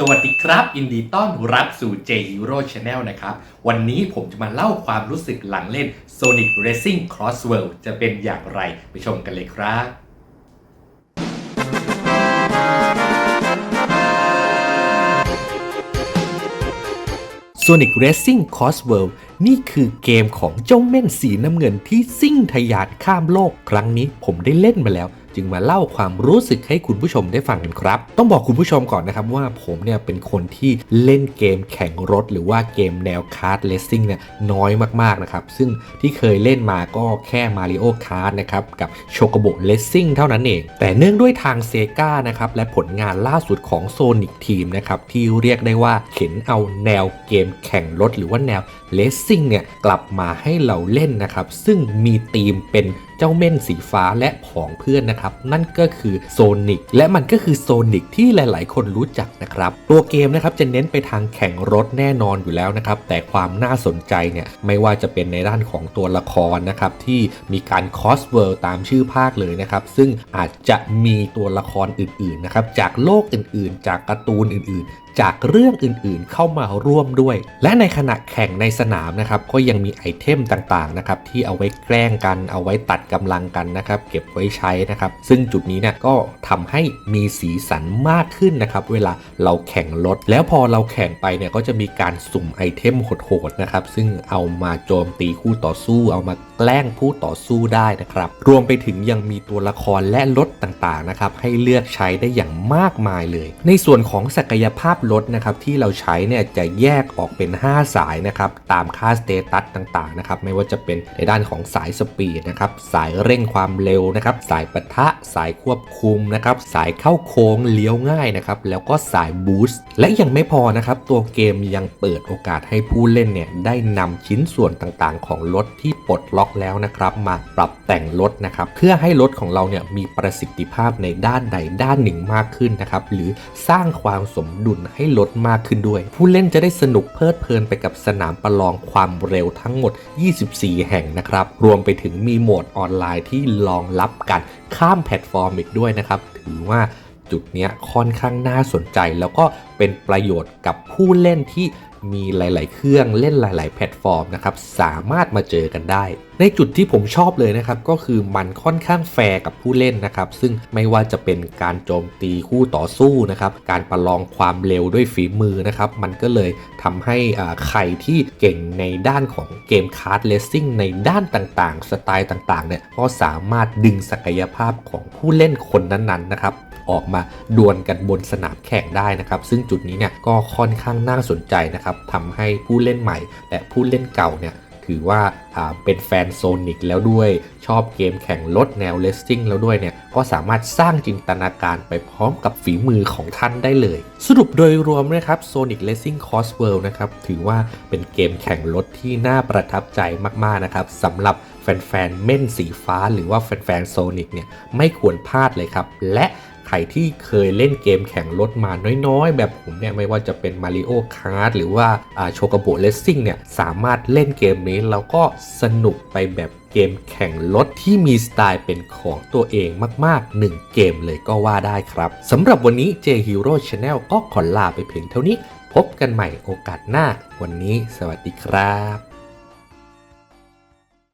สวัสดีครับยินดีต้อนรับสู่ J Hero Channel นะครับ วันนี้ผมจะมาเล่าความรู้สึกหลังเล่น Sonic Racing Cross World จะเป็นอย่างไรไปชมกันเลยครับ Sonic Racing Cross World นี่คือเกมของเจ้าเม่นสีน้ำเงินที่ซิ่งทะยานข้ามโลก ครั้งนี้ผมได้เล่นมาแล้ว จึงมาเล่าความรู้สึกให้คุณผู้ชมได้ฟังกันครับ ต้องบอกคุณผู้ชมก่อนนะครับว่าผมเนี่ยเป็นคนที่เล่นเกมแข่งรถ หรือว่าเกมแนวคาร์ดเลสซิ่งเนี่ยน้อยมากๆนะครับซึ่งที่เคยเล่นมาก็แค่ Mario Kart นะครับกับ c h o c o b o Racing เท่านั้นเอง แต่เนื่องด้วยทางเซกานะครับและผลงานล่าสุดของ Sonic Team นะครับที่เรียกได้ว่าเข็นเอาแนวเกมแข่งรถ หรือว่าแนวเลสซิ่งเนี่ยกลับมาให้เราเล่นนะครับซึ่งมีธีมเป็นเจ้าเม่นสีฟ้าและผองเพื่อนนะครับนั่นก็คือโซนิกและมันก็คือโซนิกที่หลาย ๆ คนรู้จักนะครับ ตัวเกมนะครับจะเน้นไปทางแข่งรถแน่นอนอยู่แล้วนะครับ แต่ความน่าสนใจเนี่ยไม่ว่าจะเป็นในด้านของตัวละครนะครับที่มีการคอสเวิร์ตามชื่อภาคเลยนะครับ ซึ่งอาจจะมีตัวละครอื่น ๆ นะครับจากโลกอื่น ๆ จากการ์ตูนอื่น ๆ จากเรื่องอื่นๆ เข้ามาร่วมด้วย และในขณะแข่งในสนามนะครับก็ยังมีไอเทมต่างๆนะครับที่เอาไว้แกล้งกันเอาไว้ตัดกำลังกันนะครับเก็บไว้ใช้นะครับซึ่งจุดนี้เนี่ยก็ทำให้มีสีสันมากขึ้นนะครับเวลาเราแข่งรถ แล้วพอเราแข่งไปเนี่ยก็จะมีการสุ่มไอเทมโหดๆนะครับซึ่งเอามาโจมตีคู่ต่อสู้เอามา แกล้งผู้ต่อสู้ได้นะครับ รวมไปถึงยังมีตัวละครและรถต่างๆนะครับให้เลือกใช้ได้อย่างมากมายเลย ในส่วนของศักยภาพรถนะครับที่เราใช้เนี่ยจะแยกออกเป็น 5 สายนะครับตามค่าสเตตัสต่างๆนะครับไม่ว่าจะเป็นในด้านของสายสปีดนะครับสายเร่งความเร็วนะครับสายปะทะสายควบคุมนะครับสายเข้าโค้งเลี้ยวง่ายนะครับแล้วก็สายบูสต์และยังไม่พอนะครับตัวเกมยังเปิดโอกาสให้ผู้เล่นเนี่ยได้นำชิ้นส่วนต่างๆ ของรถที่ปลดล็อกแล้วนะครับ มาปรับแต่งรถนะครับ เพื่อให้รถของเราเนี่ยมีประสิทธิภาพในด้านใดด้านหนึ่งมากขึ้นนะครับ หรือสร้างความสมดุลให้รถมากขึ้นด้วย ผู้เล่นจะได้สนุกเพลิดเพลินไปกับสนามประลองความเร็วทั้งหมด 24 แห่งนะครับ รวมไปถึงมีโหมดออนไลน์ที่รองรับการข้ามแพลตฟอร์มอีกด้วยนะครับ ถือว่า จุดนี้ค่อนข้างน่าสนใจ แล้วก็เป็นประโยชน์กับผู้เล่นที่มีหลาย ๆ เครื่องเล่นหลาย ๆ แพลตฟอร์มนะครับสามารถมาเจอกันได้ ในจุดที่ผมชอบเลยนะครับก็คือมันค่อนข้างแฟร์กับผู้เล่นนะครับซึ่งไม่ว่าจะเป็นการโจมตีคู่ต่อสู้นะครับการประลองความเร็วด้วยฝีมือนะครับมันก็เลยทำให้ใครที่เก่งในด้านของเกมคาร์ดเลสซิ่งในด้านต่าง ๆ สไตล์ต่าง ๆ เนี่ยก็สามารถดึงศักยภาพของผู้เล่นคนนั้น ๆ นะครับ ออกมาดวลกันบนสนามแข่งได้นะครับ ซึ่งจุดนี้เนี่ยก็ค่อนข้างน่าสนใจนะครับทำให้ผู้เล่นใหม่ และผู้เล่นเก่าเนี่ยถือว่าเป็นแฟนโซนิกแล้วด้วยชอบเกมแข่งรถแนวเลสซิ่งแล้วด้วยเนี่ย ก็สามารถสร้างจินตนาการไปพร้อมกับฝีมือของท่านได้เลย สรุปโดยรวมนะครับ Sonic Racing Cross World นะครับ ถือว่าเป็นเกมแข่งรถที่น่าประทับใจมากๆนะครับสำหรับแฟนๆเม่นสีฟ้าหรือว่าแฟนๆโซนิกเนี่ย ไม่ควรพลาดเลยครับ และ ใครที่เคยเล่นเกมแข่งรถมาน้อยๆ แบบผมเนี่ยไม่ว่าจะเป็น Mario Kart หรือว่าโชก b o Racing เนี่ยสามารถเล่นเกมนี้แล้วก็สนุกไปแบบเกมแข่งรถที่มีสไตล์เป็นของตัวเองมากๆ 1 เกมเลยก็ว่าได้ครับสำหรับวันนี้ J Hero Channel ก็ขอลาไปเพียงเท่านี้ พบกันใหม่โอกาสหน้า วันนี้สวัสดีครับ